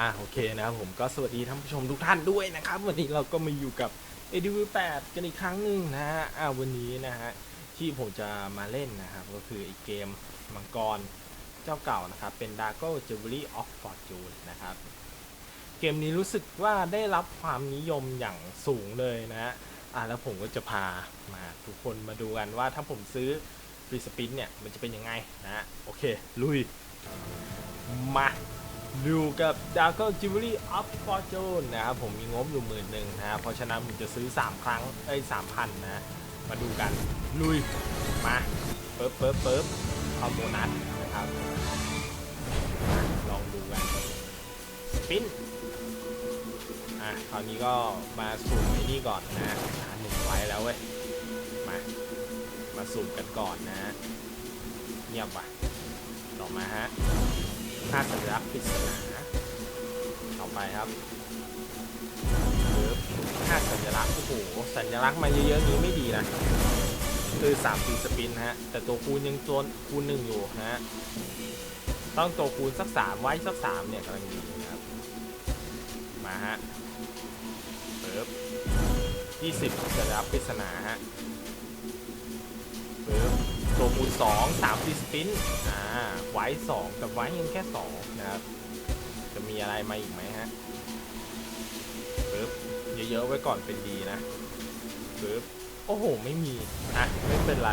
อะโอเคนะครับผมก็สวัสดีท่านผู้ชมทุกท่านด้วยนะครับ วันนี้เราก็มาอยู่กับ a d v 8กันอีกครั้งหนึ่งนะฮะอ่าวันนี้นะฮะที่ผมจะมาเล่นนะครับ ก็คือไอเกมมังกรเจ้าเก่านะครับ เป็น d a r k o Jewelry of Fortune นะครับ เกมนี้รู้สึกว่าได้รับความนิยมอย่างสูงเลยนะฮะอ่าแล้วผมก็จะพามาทุกคนมาดูกันว่าถ้าผมซื้อฟรีสปินเนี่ยมันจะเป็นยังไงนะฮะโอเคลุยมา ดูกับ d a r k o Jewelry of Fortune นะครับผมมีงบอยู่หมื่นหนึ่งนะครับเพราะฉะนั้นผมจะซื้อ 3 ครั้งเอ้ยสามพันนะมาดูกัน ลุย มาเปิบเปิบเปิบเอาโบนัสนะครับลองดูกันสปินอะคราวนี้ก็มาสุ่มไอ้นี่ก่อนนะอะหนึ่งไว้แล้วเว้ยมามาสุ่มกันก่อนนะ เงียบว่ะต่อมาฮะ ค่าสัญลักษณ์ปริศนาต่อไปครับปึ๊บค่าสัญลักษณ์โอ้โหสัญลักษณ์มาเยอะๆนี้ไม่ดีนะคือ3ปีสปินฮะ แต่ตัวคูณยังตัวคูณหนึ่งอยู่ฮะ ต้องตัวคูณสัก3ไว้สัก3เนี่ยกำลังดีนะครับ มาฮะปึ๊บ20สัญลักษณ์ปริศนาฮะ ตัวคูณ2 3ฟีสปินอ่าไว้2แต่ไว้ยังแค่2นะครับจะมีอะไรมาอีกไหมฮะปึ๊บเยอะๆไว้ก่อนเป็นดีนะปึ๊บโอ้โห ไม่มีอะไม่เป็นไร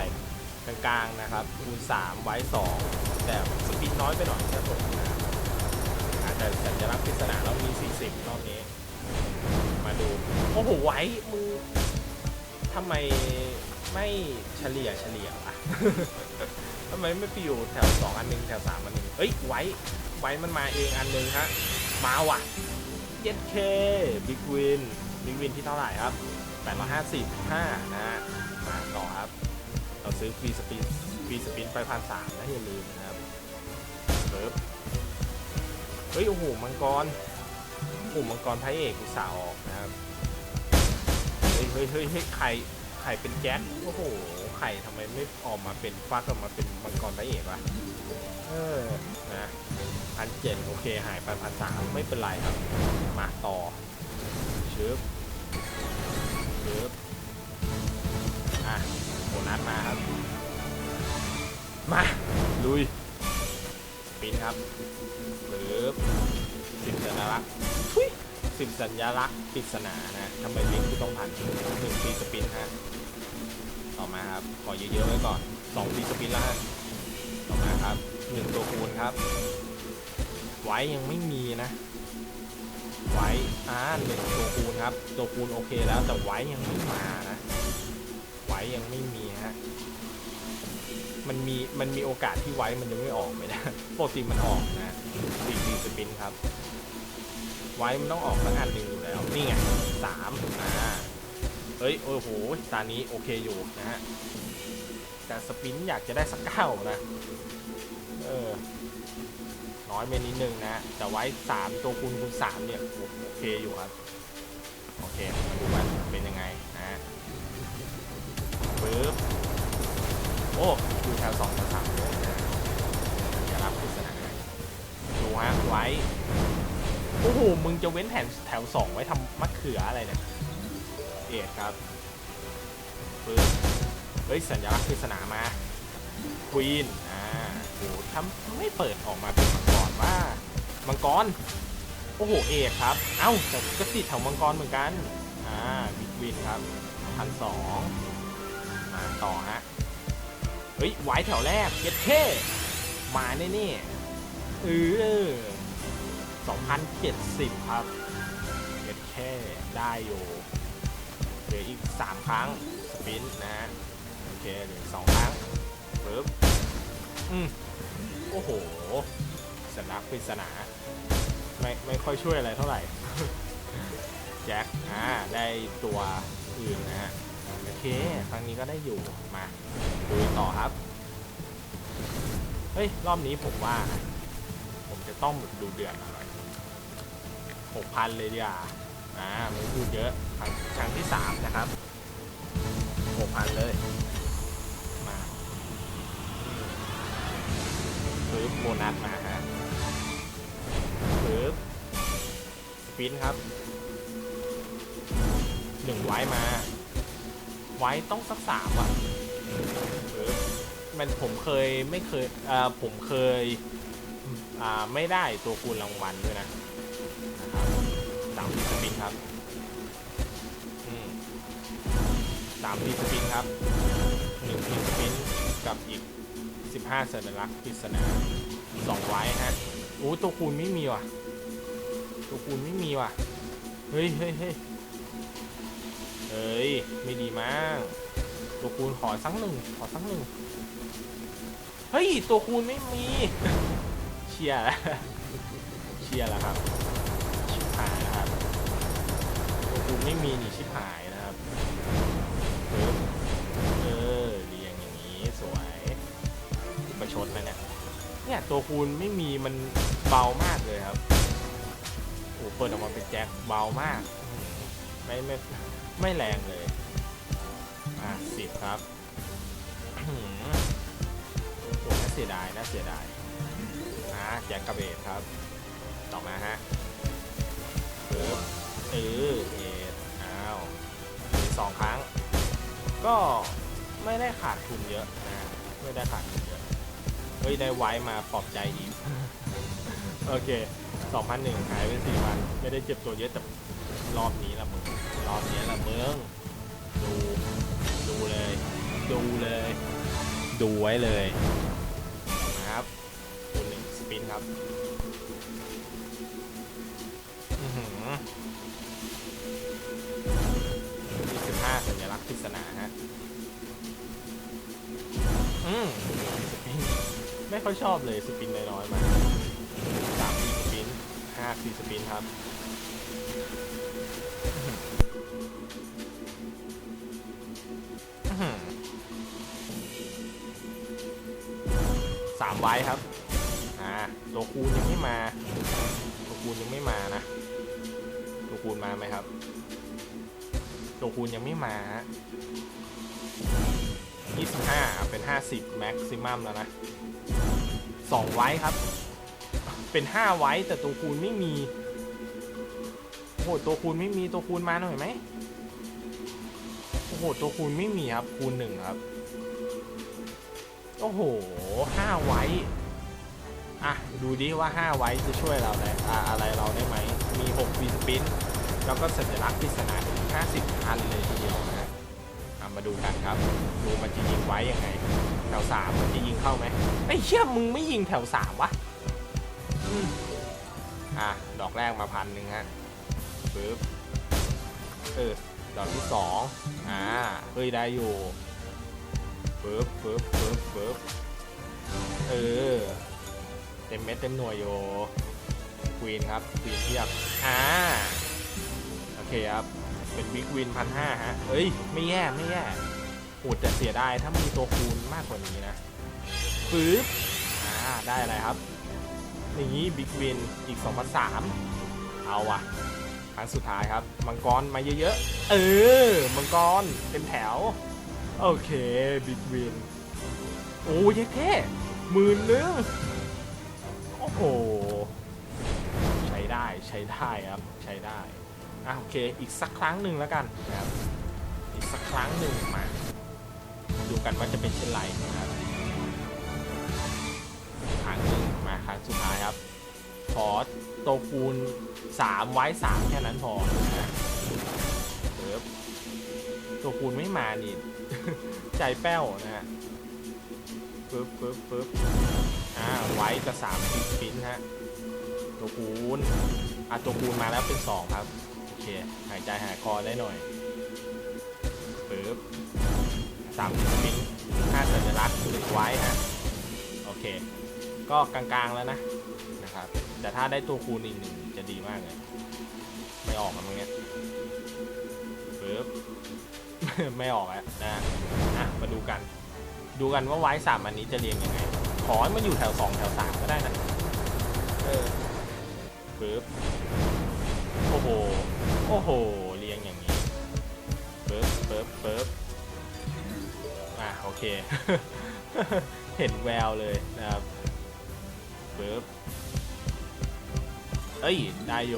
กลางๆนะครับคูณ3ไว้ 2 แต่สปินน้อยไปหน่อยแค่ผมนะครับอาจจะสัญลักษณ์ปริศนาเรามี 40รอบนี้ มาดู โอ้โห ไว้มึงทำไม ไม่เฉลี่ยเฉลี่ยวะทำไมไม่ไปอยู่แถวสองอันหนึ่งแถวสามอันหนึ่งเอ้ยไว้ไว้มันมาเองอันหนึ่งฮะมาว่ะเย็ดเคบิ๊กวินบิ๊กวินที่เท่าไหร่ครับ855นะฮะมาต่อครับ เราซื้อฟรีสปินฟรีสปินไปพันสามนะอย่าลืมนะครับเบิร์บเฮ้ยโอ้โหมังกรโอ้โหมังกรพระเอกอุตส่าห์ออกนะครับ เฮ้ยเฮ้ยเฮ้ยเฮ้ยไข่ไข่เป็นแก๊สโอ้โห ไข่ทำไมไม่ออกมาเป็นฟักออกมาเป็นมังกรพระเอกวะเออนะพันเจ็ดโอเคหายไปพันสามไม่เป็นไรครับ มาต่อชึบชึบอะโบนัสมาครับ มาลุยปินครับปึ๊บสิบสัญลักษณ์ทุย สิบสัญลักษณ์ปริศนานะทำไมลิงก์ที่ต้องผ่านหนึ่งปีสปินฮะต่อมาครับ ขอเยอะๆไว้ก่อนสองปีสปินแล้วฮะต่อมาครับหนึ่งตัวคูณครับ ไว้ยังไม่มีนะ ไว้อ่าหนึ่งตัวคูณครับ ตัวคูณโอเคแล้วแต่ไว้ยังไม่มานะ ไว้ยังไม่มีฮะมันมีมันมีโอกาสที่ไว้มันจะไม่ออกไหมนะปกติมันออกนะสี่ปีสปินครับ ไว้มันต้องออกสักอันหนึ่งอยู่แล้ว นี่ไงสามอ่าเฮ้ย โอ้โห ตานี้โอเคอยู่นะฮะ แต่สปินอยากจะได้สักเก้านะ เออ น้อยไปนิดนึงนะ แต่ไว้สามตัวคูณคูณสามเนี่ย โอเคอยู่ครับ โอเคมาดูว่าเป็นยังไงนะฮะปึ๊บโอ้อยู่แถวสองแถวสามเลยนะรับปริศนาดูฮะไว้ อ้โห มึงจะเว้นแถวแถวสองไว้ทำมะเขืออะไรเนี่ย เอ็ดครับปึ๊บเฮ้ย สัญลักษณ์ปริศนามาควีน อ่าโหทำไม่เปิดออกมาเป็นมังกรว่า มังกร โอ้โห เอกครับ เอ้า แต่ก็ติดแถวมังกรเหมือนกัน อ่าบิ๊กวินครับพันสองมาต่อฮะ เฮ้ยไว้แถวแรกเย็ดเท่มาแน่นี่เออ 2,070 ครับเก็ดแค่ได้อยู่เหลืออีก 3 ครั้ง สปินนะโอเคเหลือสองครั้งปึ๊บอืมโอ้โหสนักปริศนาไม่ไม่ค่อยช่วยอะไรเท่าไหร่แจ็คอ่าได้ตัวอื่นนะฮะโอเค ครั้งนี้ก็ได้อยู่มาดูต่อครับ เฮ้ย รอบนี้ผมว่า ผมจะต้องดูเดือนอะไร 6,000 เลยดีกว่าอ่าไม่พูดเยอะครั้งครั้งที่ 3 นะครับ 6,000 เลย มาซื้อโบนัสมาฮะซื้อสปินครับหนึ่งไว้มา ไว้ต้องสักสามอะมันผมเคยไม่เคยอ่าผมเคยอ่าไม่ได้ตัวคูณรางวัลด้วยนะ สามทีสปินครับอืมสามทีสปินครับหนึ่งทีสปินกับอีกสิบห้าสัญลักษณ์ปริศนาสองไว้ฮะโอ้ตัวคูณไม่มีว่ะ ตัวคูณไม่มีว่ะ เฮ้ยเฮ้ยเฮ้ยเฮ้ย ไม่ดีมาก ตัวคูณขอสักหนึ่งขอสักหนึ่งเฮ้ย ตัวคูณไม่มี เชียร์แล้วเชียร์แล้วครับ ตัวคูณไม่มีนี่ชิบหายนะครับเออเออเรียงอย่างนี้สวยประชดนะเนี่ยเนี่ยตัวคูณไม่มีมันเบามากเลยครับโอ้เปิดออกมาเป็นแจ็คเบามาก ไม่ไม่ไม่แรงเลยอะสิบครับหือโอ้น่าเสียดายน่าเสียดายอะแจ็คกระเบดครับ ต่อมาฮะเออเออ 2 ครั้ง ก็ไม่ได้ขาดทุนเยอะนะไม่ได้ขาดทุนเยอะเฮ้ยได้ไว้มาปลอบใจอีก โอเค2,001หายไปสี่พันไม่ได้เจ็บตัวเยอะแต่รอบนี้ละมึงรอบนี้ละมึงดูดูเลย ดูเลย ดูไว้เลยนะครับตัวหนึ่งสปินครับ สัญลักษณ์ปริศนาฮะ อืมสปิน ไม่ค่อยชอบเลยสปินน้อยๆมาสามสี่สปินห้าสี่สปินครับสามไว้ครับ อ่า ตัวคูณยังไม่มา ตัวคูณยังไม่มานะ ตัวคูณมาไหมครับ ตัวคูณยังไม่มาฮะ25 เป็น 50 แม็กซิมัมแล้วนะ 2 ไว้ครับ เป็น 5 ไว้แต่ตัวคูณไม่มี โอ้โห ตัวคูณไม่มี ตัวคูณมาหน่อยไหม โอ้โห ตัวคูณไม่มีครับ คูณหนึ่งครับ โอ้โห 5 ไว้ อะ ดูดิว่า 5 ไว้จะช่วยเราได้อะอะไรเราได้ไหม มี 6 วีสปิน แล้วก็สัญลักษณ์ปริศนา 50อันเลยทีเดียวนะฮะอะมาดูกันครับดูมันจะยิงไว้ยังไง แถวสามมันจะยิงเข้าไหมไอ้เชี่ยมึงไม่ยิงแถวสามวะอะ ดอกแรกมาพันหนึ่งฮะปึ๊บเออดอกที่สองอ่าเฮ้ยได้อยู่ปึ๊บปึ๊บปึ๊บปึ๊บเออ เต็มเม็ดเต็มหน่วยอยู่ควีนครับควีนเทียบอ่าโอเคครับ เป็นบิ๊กวินพันห้าฮะ เอ้ย ไม่แย่ไม่แย่โหดแต่เสียดายถ้ามีตัวคูณมากกว่านี้นะปึ๊บอ่า ได้อะไรครับนี่บิ๊กวินอีก2 0 0เอาว่ะครั้งสุดท้ายครับ มังกรมาเยอะๆ เออ มังกรเป็นแถว โอเค บิ๊กวิน โอ้ยแค่หมื่นนึงโอ้โห ใช้ได้ใช้ได้ครับ ใช้ได้ อะโอเค อีกสักครั้งหนึ่งแล้วกันนะครับ อีกสักครั้งหนึ่งมา ดูกันว่าจะเป็นเช่นไรนะครับครั้งหนึ่งมาครั้งสุดท้ายครับ ขอโตวคูณ3ไว้ 3 แค่นั้นพอนะเอิบตัวคูณไม่มานี่ ใจแป้วนะฮะปึ๊บปึ๊บปึ๊บอ่าไว้กับ3สิบปิ้นฮะตัวคูณอะตัวคูณมาแล้วเป็น2ครับ เคหายใจหายคอได้หน่อยปึ๊บสามสปินห้าสัญลักษณ์หนึ่งไว้ฮะโอเค ก็กลางๆแล้วนะนะครับ แต่ถ้าได้ตัวคูณอีกหนึ่งจะดีมากเลย ไม่ออกมันตรงเนี้ยปึ๊บไม่ออกแล้วนะอะมาดูกัน ดูกันว่าไว้สามอันนี้จะเรียงยังไง ขอให้มันอยู่แถวสองแถวสามก็ได้นะ เออปึ๊บโอ้โห โอ้โห เรียงอย่างนี้ปึ๊บปึ๊บปึ๊บอะโอเค เห็นแววเลยนะครับปึ๊บเอ้ยได้โย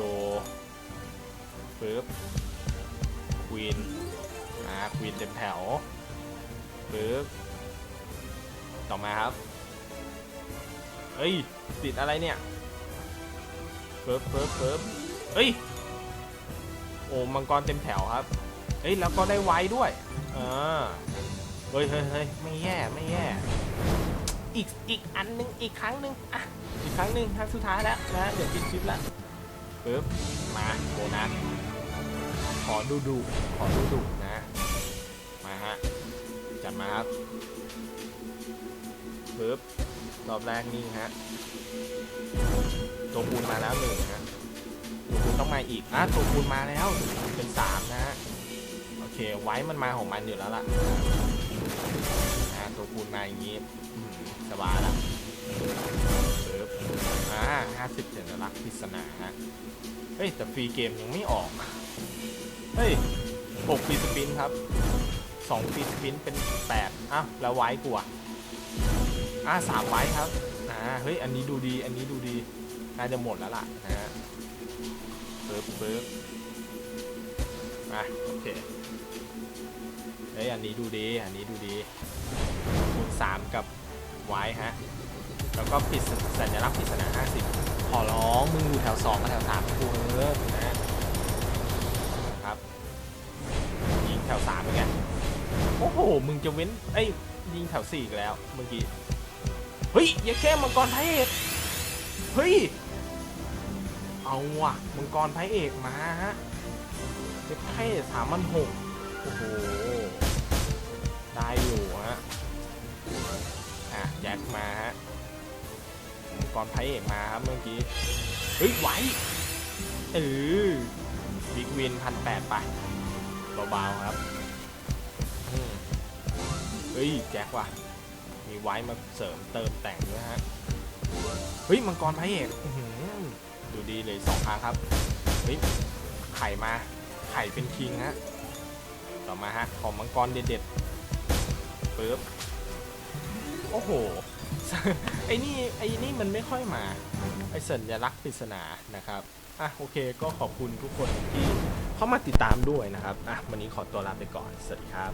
ปึ๊บควีนอ่าควีนเต็มแถวปึ๊บต่อมาครับเอ้ยติดอะไรเนี่ยปึ๊บปึ๊บปึ๊บเอ้ย โอ้มังกรเต็มแถวครับ เอ้ยแล้วก็ได้ไว้ด้วยเออเฮ้ยเฮ้ยเฮ้ยไม่แย่ไม่แย่ อีกอีกอันนึงอีกครั้งหนึ่งอะอีกครั้งหนึ่งครั้งสุดท้ายแล้วนะเดี๋ยวปิดคลิปแล้วปึ๊บมาโบนัสขอดูดูขอดูดูนะมาฮะจัดมาครับปึ๊บรอบแรกนี่ฮะตัวคูณมาแล้วหนึ่งฮะ ต้องมาอีกอะตัวคูณมาแล้วเป็นสามนะฮะโอเคไว้มันมาของมันอยู่แล้วล่ะอะตัวคูณมาอย่างงี้สบายละปึ๊บอ่าห้าสิบเจ็ดลักษณ์ปริศนาฮะเฮ้ยแต่ฟรีเกมยังไม่ออกเฮ้ยหกฟรีสปินครับสองฟรีสปินเป็นแปดอ้าวแล้วไว้กูอะอ่าสามไว้ครับอ่าเฮ้ยอันนี้ดูดีอันนี้ดูดีน่าจะหมดแล้วล่ะนะฮะ ปึ๊บปึ๊บอะโอเคเฮ้ยอันนี้ดูดี อันนี้ดูดี คูณสามกับไว้ฮะ แล้วก็ปิดสัญลักษณ์ปริศนา50 ขอร้องมึงอยู่แถว 2 กับแถว3กูเออนะครับ ยิงแถว3เป็นไง โอ้โห มึงจะเว้น เอ้ย ยิงแถว4อีกแล้ว เมื่อกี้ เฮ้ย อย่าแค่มังกรพระเอกเฮ้ย เอาว่ะมังกรพระเอกมาฮะเจ็บแค่สามพันหกโอ้โห ได้อยู่ฮะ อะแจ็คมาฮะมังกรพระเอกมาครับเมื่อกี้ เฮ้ยไหวเออบิ๊กวินพันแปดไปเบาๆครับเฮ้ยแจ็คว่ะ มีไว้มาเสริมเติมแต่งด้วยฮะ เฮ้ยมังกรพระเอกอ ดีเลยสองครั้งครับ เฮ้ย ไข่มา ไข่เป็นคิงฮะ ต่อมาฮะ ของมังกรเด็ดๆปึ๊บ โอ้โห ไอ้นี่ ไอ้นี่มันไม่ค่อยมา ไอ้สัญลักษณ์ปริศนานะครับอะโอเคก็ขอบคุณทุกคนที่เข้ามาติดตามด้วยนะครับอะวันนี้ขอตัวลาไปก่อน สวัสดีครับ